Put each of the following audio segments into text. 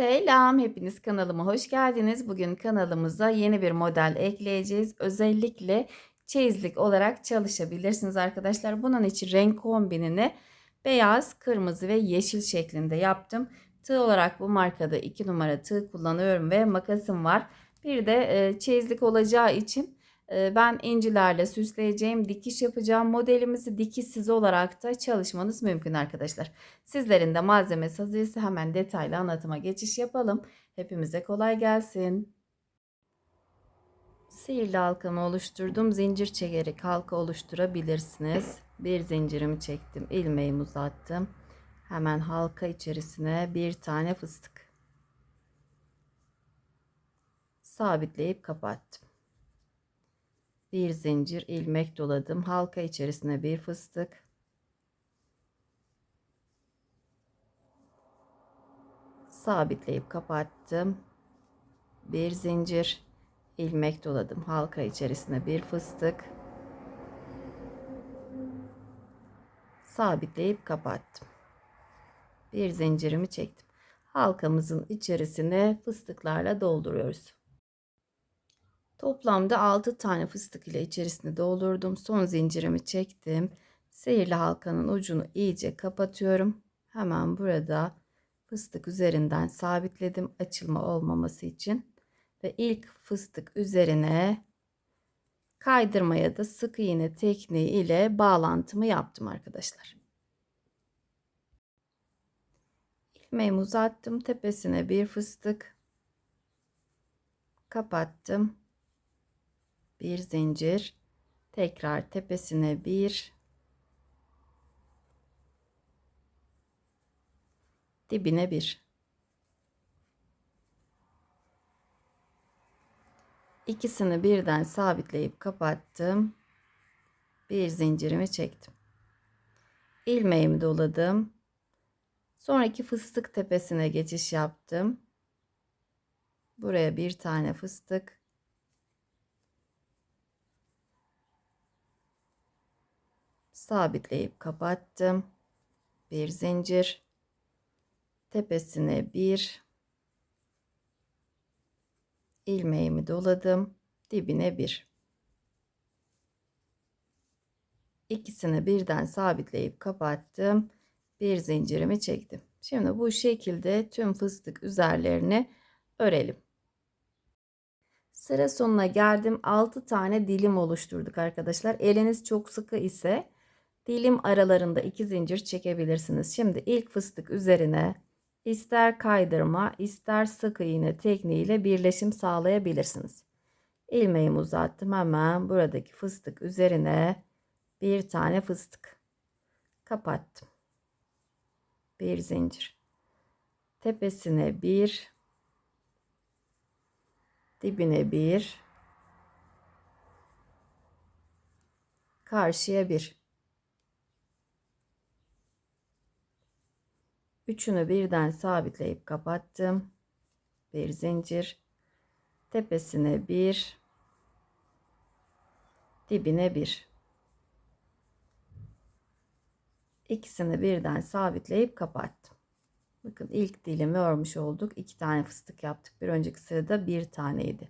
Selam, hepiniz kanalıma hoş geldiniz. Bugün kanalımıza yeni bir model ekleyeceğiz. Özellikle çeyizlik olarak çalışabilirsiniz arkadaşlar. Bunun için renk kombinini beyaz, kırmızı ve yeşil şeklinde yaptım. Tığ olarak bu markada 2 numara tığ kullanıyorum ve makasım var. Bir de e, çeyizlik olacağı için ben incilerle süsleyeceğim, dikiş yapacağım. Modelimizi dikişsiz olarak da çalışmanız mümkün arkadaşlar. Sizlerin de malzemesi hazırsa hemen detaylı anlatıma geçiş yapalım. Hepimize kolay gelsin. Sihirli halkamı oluşturdum. Zincir çekerek halka oluşturabilirsiniz. Bir zincirimi çektim. ilmeğimi uzattım. Hemen halka içerisine bir tane fıstık. Sabitleyip kapattım. Bir zincir ilmek doladım. Halka içerisine bir fıstık. Sabitleyip kapattım. Bir zincir ilmek doladım. Halka içerisine bir fıstık. Sabitleyip kapattım. Bir zincirimi çektim. Halkamızın içerisine fıstıklarla dolduruyoruz. Toplamda 6 tane fıstık ile içerisine doldurdum. Son zincirimi çektim. Sihirli halkanın ucunu iyice kapatıyorum. Hemen burada fıstık üzerinden sabitledim açılma olmaması için. Ve ilk fıstık üzerine kaydırma ya da sık iğne tekniği ile bağlantımı yaptım arkadaşlar. İlmeğimi uzattım. Tepesine bir fıstık kapattım bir zincir tekrar tepesine bir dibine bir. İkisini birden sabitleyip kapattım. Bir zincirimi çektim. İlmeğimi doladım. Sonraki fıstık tepesine geçiş yaptım. Buraya bir tane fıstık sabitleyip kapattım. Bir zincir tepesine bir ilmeğimi doladım. Dibine bir. İkisini birden sabitleyip kapattım. Bir zincirimi çektim. Şimdi bu şekilde tüm fıstık üzerlerini örelim. Sıra sonuna geldim. 6 tane dilim oluşturduk arkadaşlar. Eliniz çok sıkı ise dilim aralarında iki zincir çekebilirsiniz. Şimdi ilk fıstık üzerine ister kaydırma ister sık iğne tekniğiyle birleşim sağlayabilirsiniz. İlmeğimi uzattım hemen buradaki fıstık üzerine bir tane fıstık kapattım. Bir zincir. Tepesine bir dibine bir karşıya bir Üçünü birden sabitleyip kapattım. Bir zincir. Tepesine bir. Dibine bir. İkisini birden sabitleyip kapattım. Bakın ilk dilimi örmüş olduk. İki tane fıstık yaptık. Bir önceki sırada bir taneydi.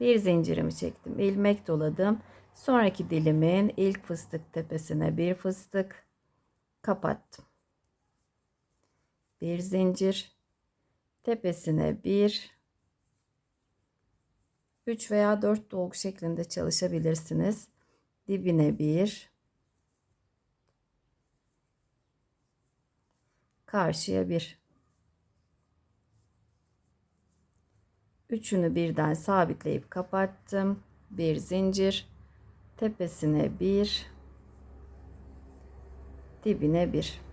Bir zincirimi çektim. ilmek doladım. Sonraki dilimin ilk fıstık tepesine bir fıstık kapattım bir zincir tepesine bir 3 veya 4 dolgu şeklinde çalışabilirsiniz. Dibine bir karşıya bir üçünü birden sabitleyip kapattım. Bir zincir tepesine bir dibine bir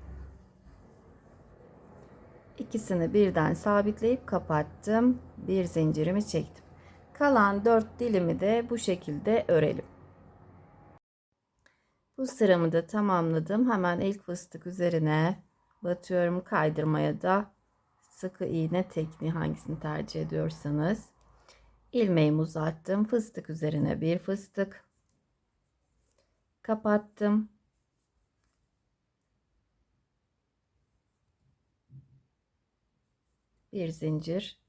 İkisini birden sabitleyip kapattım. Bir zincirimi çektim. Kalan 4 dilimi de bu şekilde örelim. Bu sıramı da tamamladım. Hemen ilk fıstık üzerine batıyorum kaydırmaya da sıkı iğne tekniği hangisini tercih ediyorsanız. ilmeğimi uzattım. Fıstık üzerine bir fıstık. Kapattım. Bir zincir.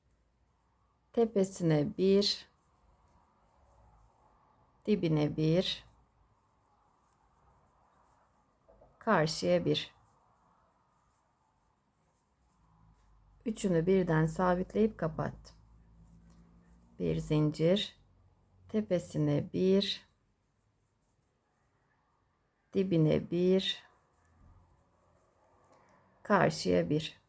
Tepesine bir. Dibine bir. Karşıya bir. Üçünü birden sabitleyip kapattım. Bir zincir. Tepesine bir. Dibine bir. Karşıya bir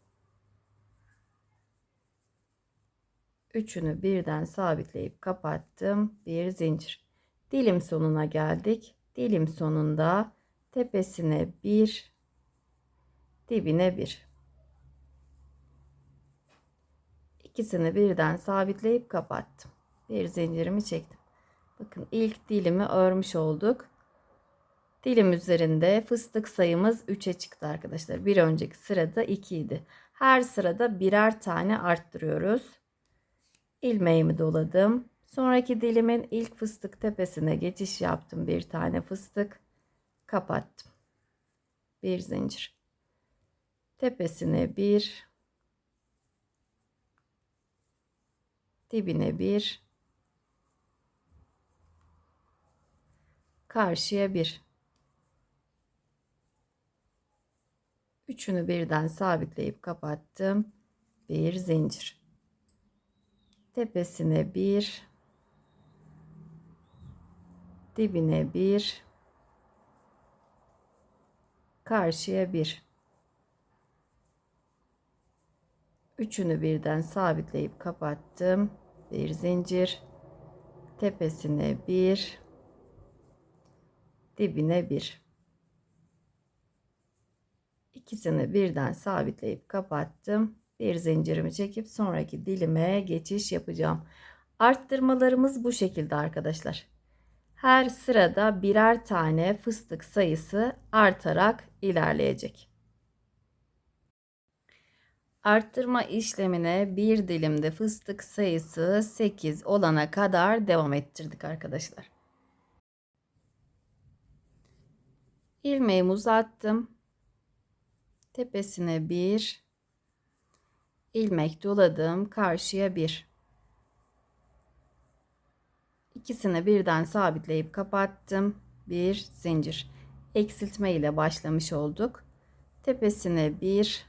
üçünü birden sabitleyip kapattım. Bir zincir. Dilim sonuna geldik. Dilim sonunda tepesine bir dibine bir. İkisini birden sabitleyip kapattım. Bir zincirimi çektim. Bakın ilk dilimi örmüş olduk. Dilim üzerinde fıstık sayımız 3'e çıktı arkadaşlar. Bir önceki sırada 2 idi. Her sırada birer tane arttırıyoruz. İlmeğimi doladım. Sonraki dilimin ilk fıstık tepesine geçiş yaptım. Bir tane fıstık kapattım. Bir zincir. Tepesine bir dibine bir karşıya bir Üçünü birden sabitleyip kapattım. Bir zincir. Tepesine bir. Dibine bir. Karşıya bir. Üçünü birden sabitleyip kapattım. Bir zincir. Tepesine bir. Dibine bir. İkisini birden sabitleyip kapattım. Bir zincirimi çekip sonraki dilime geçiş yapacağım. Arttırmalarımız bu şekilde arkadaşlar. Her sırada birer tane fıstık sayısı artarak ilerleyecek. Arttırma işlemine bir dilimde fıstık sayısı 8 olana kadar devam ettirdik arkadaşlar. İlmeğimi uzattım tepesine bir ilmek doladım karşıya bir. İkisini birden sabitleyip kapattım. Bir zincir. Eksiltme ile başlamış olduk. Tepesine bir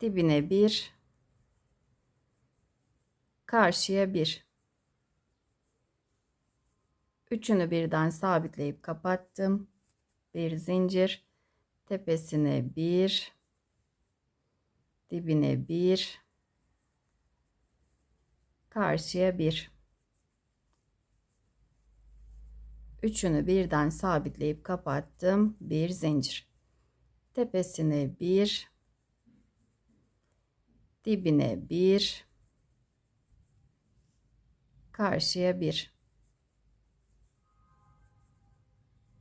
dibine bir karşıya bir. Üçünü birden sabitleyip kapattım. Bir zincir. Tepesine bir dibine bir karşıya bir üçünü birden sabitleyip kapattım bir zincir tepesine bir dibine bir karşıya bir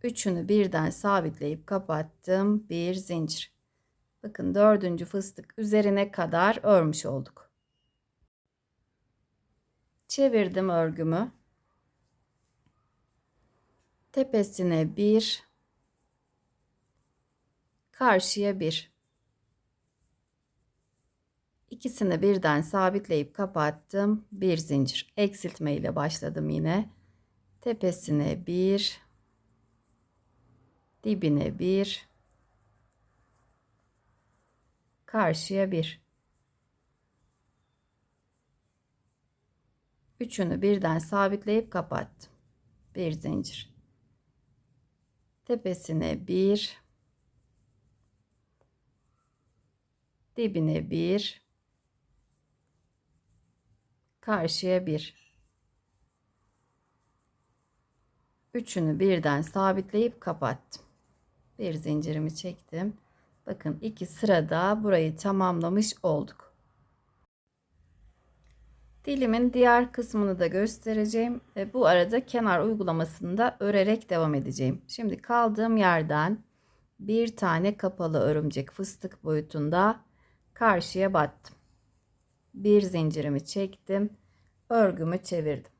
Üçünü birden sabitleyip kapattım. Bir zincir. Bakın dördüncü fıstık üzerine kadar örmüş olduk. Çevirdim örgümü. Tepesine bir, karşıya bir. İkisini birden sabitleyip kapattım. Bir zincir eksiltme ile başladım yine. Tepesine bir, dibine bir karşıya bir. Üçünü birden sabitleyip kapattım. Bir zincir. Tepesine bir. Dibine bir. Karşıya bir. Üçünü birden sabitleyip kapattım. Bir zincirimi çektim. Bakın iki sırada burayı tamamlamış olduk. Dilimin diğer kısmını da göstereceğim. E, bu arada kenar uygulamasını da örerek devam edeceğim. Şimdi kaldığım yerden bir tane kapalı örümcek fıstık boyutunda karşıya battım. Bir zincirimi çektim. Örgümü çevirdim.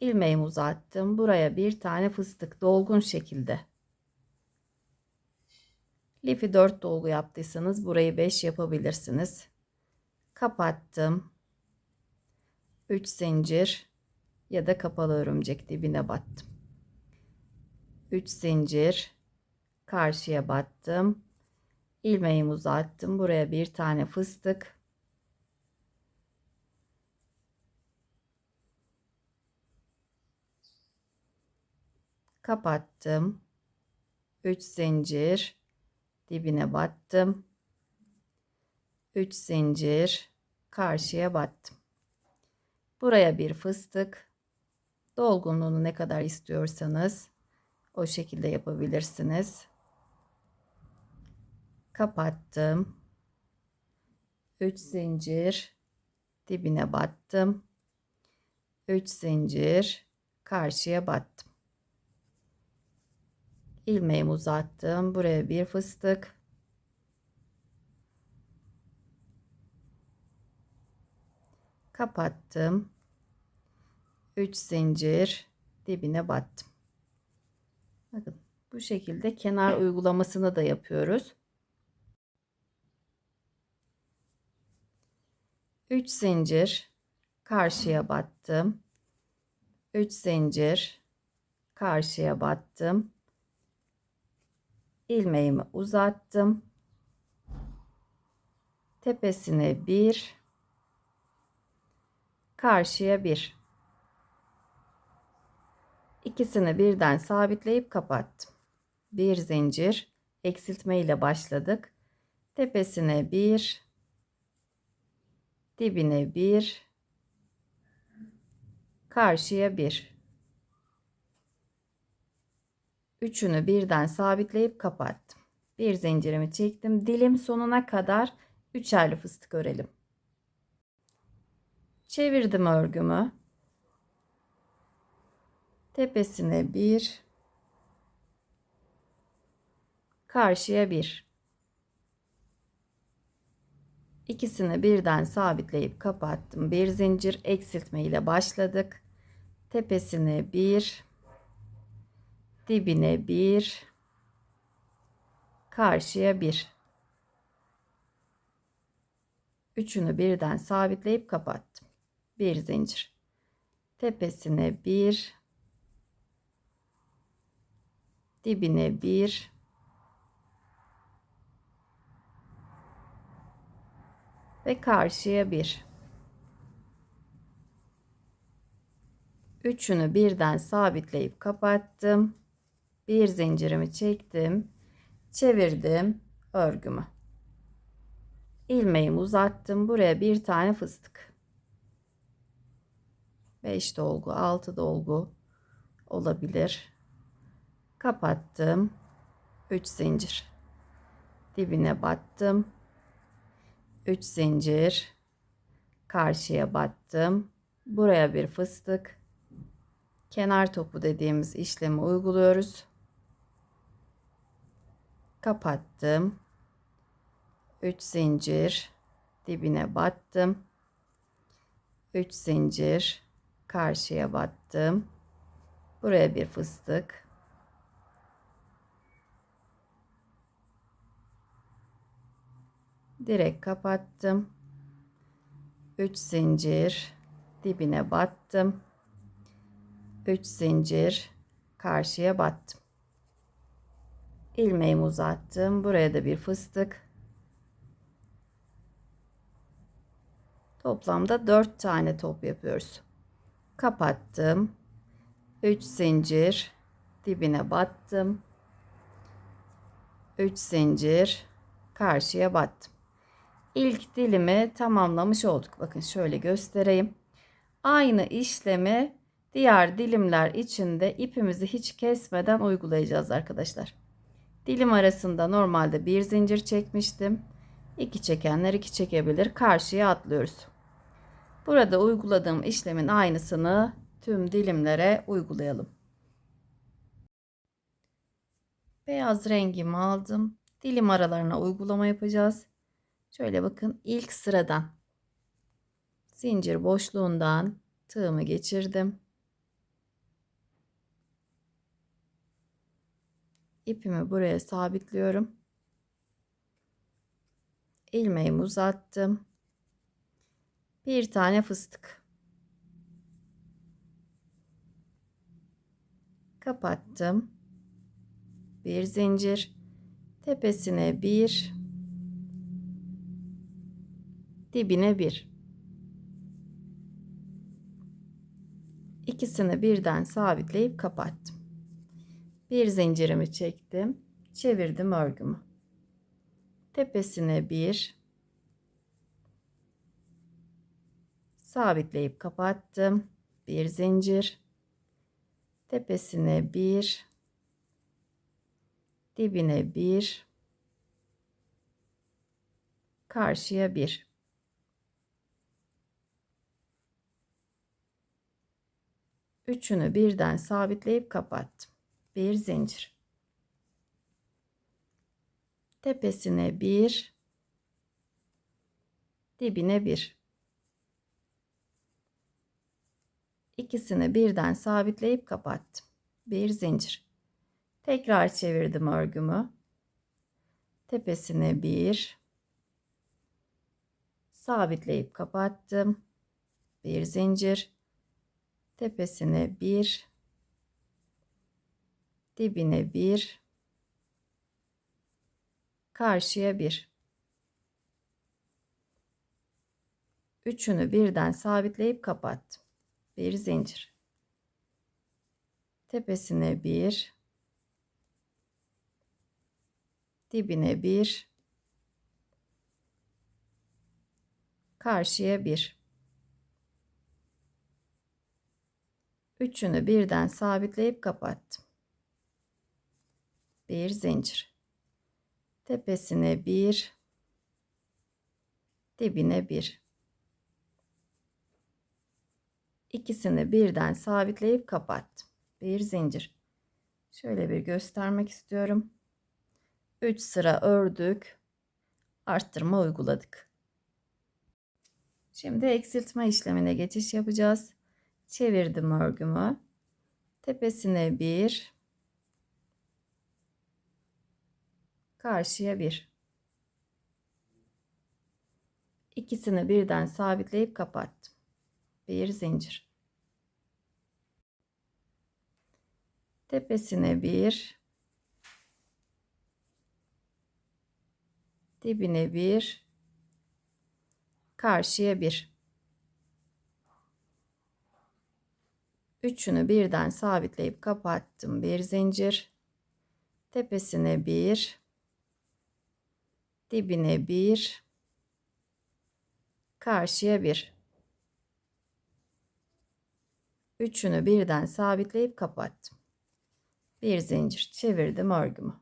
İlmeğimi uzattım. Buraya bir tane fıstık dolgun şekilde Lifi 4 dolgu yaptıysanız burayı 5 yapabilirsiniz. Kapattım. 3 zincir ya da kapalı örümcek dibine battım. 3 zincir karşıya battım. ilmeğimi uzattım. Buraya bir tane fıstık. Kapattım. 3 zincir dibine battım. 3 zincir karşıya battım. Buraya bir fıstık. Dolgunluğunu ne kadar istiyorsanız o şekilde yapabilirsiniz. Kapattım. 3 zincir dibine battım. 3 zincir karşıya battım. İlmeğimi uzattım. Buraya bir fıstık. Kapattım. 3 zincir dibine battım. Bakın bu şekilde kenar uygulamasını da yapıyoruz. 3 zincir karşıya battım. 3 zincir karşıya battım. İlmeğimi uzattım. Tepesine bir karşıya bir İkisini birden sabitleyip kapattım. Bir zincir eksiltme ile başladık. Tepesine bir, dibine bir, karşıya bir. Üçünü birden sabitleyip kapattım. Bir zincirimi çektim. Dilim sonuna kadar üçerli fıstık örelim. Çevirdim örgümü tepesine bir karşıya bir ikisini birden sabitleyip kapattım bir zincir eksiltme ile başladık tepesine bir dibine bir karşıya bir. Üçünü birden sabitleyip kapattım. Bir zincir. Tepesine bir dibine bir ve karşıya bir. Üçünü birden sabitleyip kapattım bir zincirimi çektim çevirdim örgümü. İlmeğimi uzattım buraya bir tane fıstık. 5 dolgu 6 dolgu olabilir. Kapattım 3 zincir. Dibine battım 3 zincir. Karşıya battım buraya bir fıstık. Kenar topu dediğimiz işlemi uyguluyoruz kapattım. 3 zincir dibine battım. 3 zincir karşıya battım. Buraya bir fıstık. Direkt kapattım. 3 zincir dibine battım. 3 zincir karşıya battım ilmeğimi uzattım buraya da bir fıstık toplamda 4 tane top yapıyoruz kapattım 3 zincir dibine battım 3 zincir karşıya battım ilk dilimi tamamlamış olduk. Bakın şöyle göstereyim. Aynı işlemi diğer dilimler içinde ipimizi hiç kesmeden uygulayacağız arkadaşlar. Dilim arasında normalde bir zincir çekmiştim. İki çekenler iki çekebilir. Karşıya atlıyoruz. Burada uyguladığım işlemin aynısını tüm dilimlere uygulayalım. Beyaz rengimi aldım. Dilim aralarına uygulama yapacağız. Şöyle bakın ilk sıradan zincir boşluğundan tığımı geçirdim. İpimi buraya sabitliyorum. ilmeğimi uzattım. Bir tane fıstık. Kapattım. Bir zincir. Tepesine bir. Dibine bir. İkisini birden sabitleyip kapattım. Bir zincirimi çektim. Çevirdim örgümü. Tepesine bir. Sabitleyip kapattım. Bir zincir. Tepesine bir. Dibine bir. Karşıya bir. Üçünü birden sabitleyip kapattım. Bir zincir. Tepesine bir. Dibine bir. İkisini birden sabitleyip kapattım. Bir zincir. Tekrar çevirdim örgümü. Tepesine bir. Sabitleyip kapattım. Bir zincir tepesine bir dibine bir karşıya bir. Üçünü birden sabitleyip kapattım bir zincir. Tepesine bir. Dibine bir. Karşıya bir. Üçünü birden sabitleyip kapattım. Bir zincir. Tepesine bir. Dibine bir. İkisini birden sabitleyip kapattım. Bir zincir. Şöyle bir göstermek istiyorum. 3 sıra ördük. Arttırma uyguladık. Şimdi eksiltme işlemine geçiş yapacağız çevirdim örgümü. Tepesine bir, karşıya bir. İkisini birden sabitleyip kapattım. Bir zincir. Tepesine bir, dibine bir, karşıya bir. Üçünü birden sabitleyip kapattım. Bir zincir. Tepesine bir. Dibine bir. Karşıya bir. Üçünü birden sabitleyip kapattım. Bir zincir çevirdim örgümü.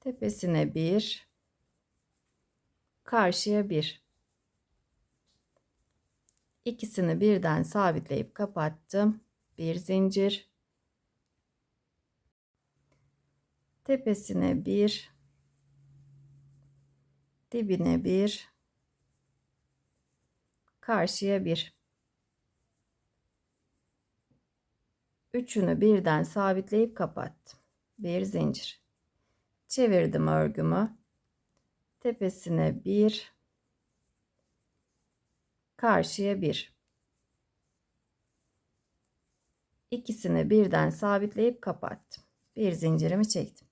Tepesine bir. Karşıya bir. İkisini birden sabitleyip kapattım. Bir zincir. Tepesine bir. Dibine bir. Karşıya bir. Üçünü birden sabitleyip kapattım. Bir zincir. Çevirdim örgümü. Tepesine bir karşıya bir. İkisini birden sabitleyip kapattım. Bir zincirimi çektim.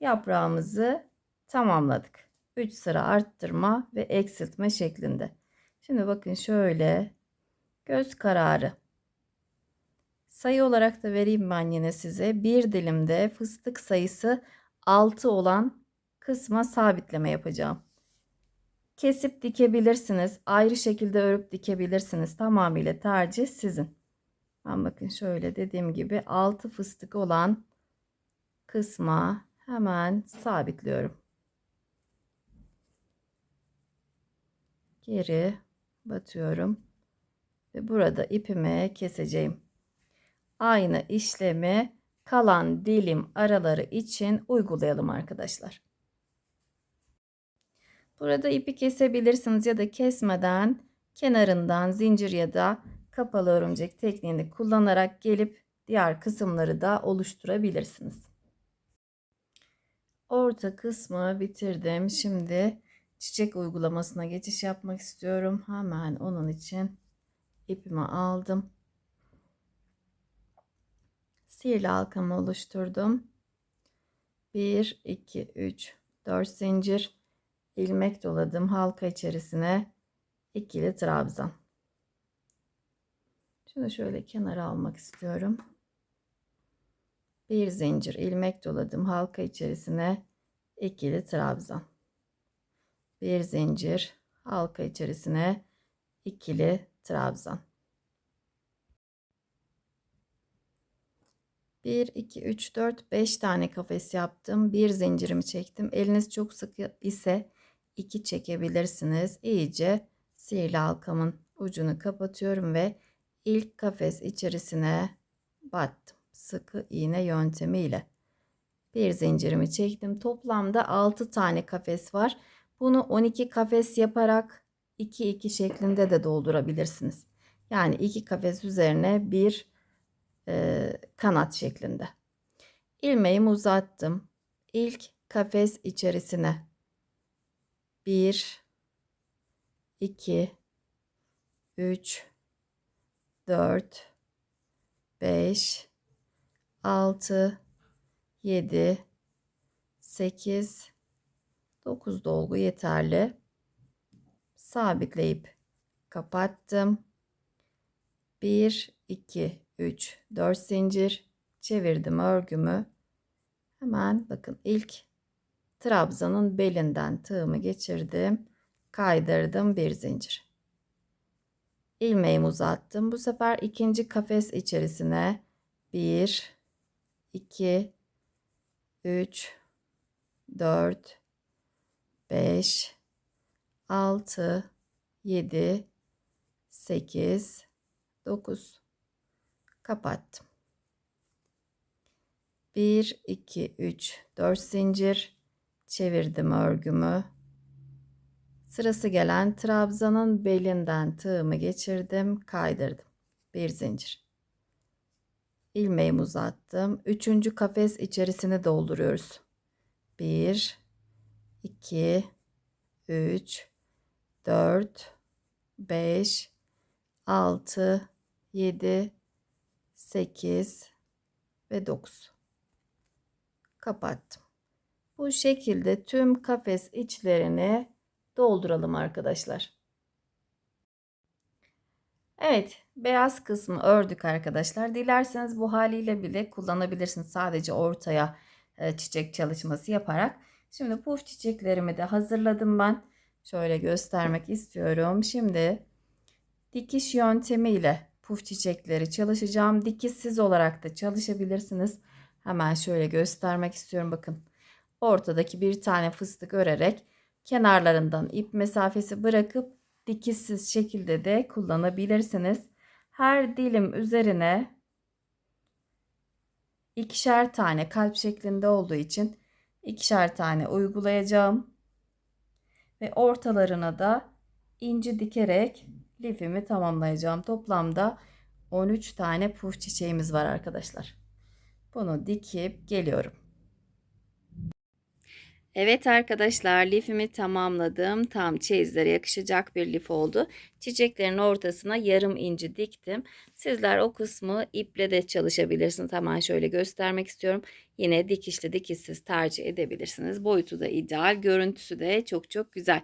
Yaprağımızı tamamladık. 3 sıra arttırma ve eksiltme şeklinde. Şimdi bakın şöyle göz kararı. Sayı olarak da vereyim ben yine size. Bir dilimde fıstık sayısı 6 olan kısma sabitleme yapacağım kesip dikebilirsiniz. Ayrı şekilde örüp dikebilirsiniz. Tamamıyla tercih sizin. Ben bakın şöyle dediğim gibi altı fıstık olan kısma hemen sabitliyorum. Geri batıyorum ve burada ipimi keseceğim. Aynı işlemi kalan dilim araları için uygulayalım arkadaşlar. Burada ipi kesebilirsiniz ya da kesmeden kenarından zincir ya da kapalı örümcek tekniğini kullanarak gelip diğer kısımları da oluşturabilirsiniz. Orta kısmı bitirdim. Şimdi çiçek uygulamasına geçiş yapmak istiyorum. Hemen onun için ipimi aldım. Sihirli halkamı oluşturdum. 1, 2, 3, 4 zincir ilmek doladım halka içerisine ikili trabzan. Şunu şöyle kenara almak istiyorum. Bir zincir ilmek doladım halka içerisine ikili trabzan. Bir zincir halka içerisine ikili trabzan. 1 2 3 4 5 tane kafes yaptım. Bir zincirimi çektim. Eliniz çok sıkı ise 2 çekebilirsiniz. İyice sihirli halkamın ucunu kapatıyorum ve ilk kafes içerisine battım. Sıkı iğne yöntemiyle. Bir zincirimi çektim. Toplamda 6 tane kafes var. Bunu 12 kafes yaparak 2 2 şeklinde de doldurabilirsiniz. Yani 2 kafes üzerine bir e, kanat şeklinde. İlmeğimi uzattım. İlk kafes içerisine 1 2 3 4 5 6 7 8 9 dolgu yeterli. Sabitleyip kapattım. 1 2 3 4 zincir çevirdim örgümü. Hemen bakın ilk trabzanın belinden tığımı geçirdim. Kaydırdım bir zincir. ilmeğimi uzattım. Bu sefer ikinci kafes içerisine 1 2 3 4 5 6 7 8 9 kapattım. 1 2 3 4 zincir çevirdim örgümü. Sırası gelen trabzanın belinden tığımı geçirdim, kaydırdım. Bir zincir. İlmeğimi uzattım. Üçüncü kafes içerisine dolduruyoruz. 1 2 3 4 5 6 7 8 ve 9 kapattım. Bu şekilde tüm kafes içlerini dolduralım arkadaşlar. Evet, beyaz kısmı ördük arkadaşlar. Dilerseniz bu haliyle bile kullanabilirsiniz. Sadece ortaya e, çiçek çalışması yaparak. Şimdi puf çiçeklerimi de hazırladım ben. Şöyle göstermek istiyorum. Şimdi dikiş yöntemiyle puf çiçekleri çalışacağım. Dikişsiz olarak da çalışabilirsiniz. Hemen şöyle göstermek istiyorum. Bakın ortadaki bir tane fıstık örerek kenarlarından ip mesafesi bırakıp dikişsiz şekilde de kullanabilirsiniz. Her dilim üzerine ikişer tane kalp şeklinde olduğu için ikişer tane uygulayacağım. Ve ortalarına da inci dikerek lifimi tamamlayacağım. Toplamda 13 tane puf çiçeğimiz var arkadaşlar. Bunu dikip geliyorum. Evet arkadaşlar lifimi tamamladım. Tam çeyizlere yakışacak bir lif oldu. Çiçeklerin ortasına yarım inci diktim. Sizler o kısmı iple de çalışabilirsiniz. Hemen şöyle göstermek istiyorum. Yine dikişli dikişsiz tercih edebilirsiniz. Boyutu da ideal. Görüntüsü de çok çok güzel.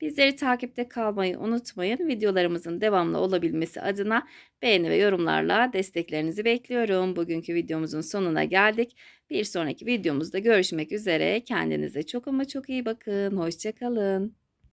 Bizleri takipte kalmayı unutmayın. Videolarımızın devamlı olabilmesi adına beğeni ve yorumlarla desteklerinizi bekliyorum. Bugünkü videomuzun sonuna geldik. Bir sonraki videomuzda görüşmek üzere. Kendinize çok ama çok iyi bakın. Hoşçakalın.